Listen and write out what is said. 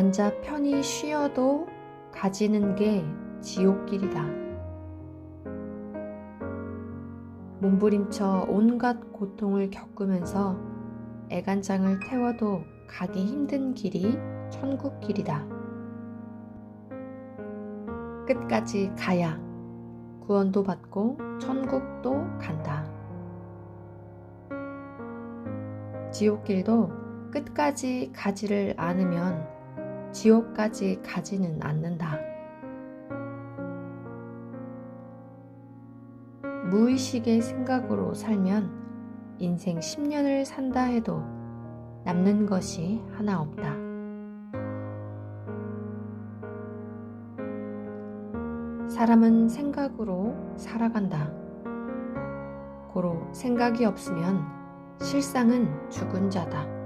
앉아 편히 쉬어도 가지는 게 지옥길이다. 몸부림쳐 온갖 고통을 겪으면서 애간장을 태워도 가기 힘든 길이 천국길이다. 끝까지 가야 구원도 받고 천국도 간다. 지옥길도 끝까지 가지를 않으면 지옥까지 가지는 않는다. 무의식의 생각으로 살면 인생 10년을 산다 해도 남는 것이 하나 없다. 사람은 생각으로 살아간다. 고로 생각이 없으면 실상은 죽은 자다.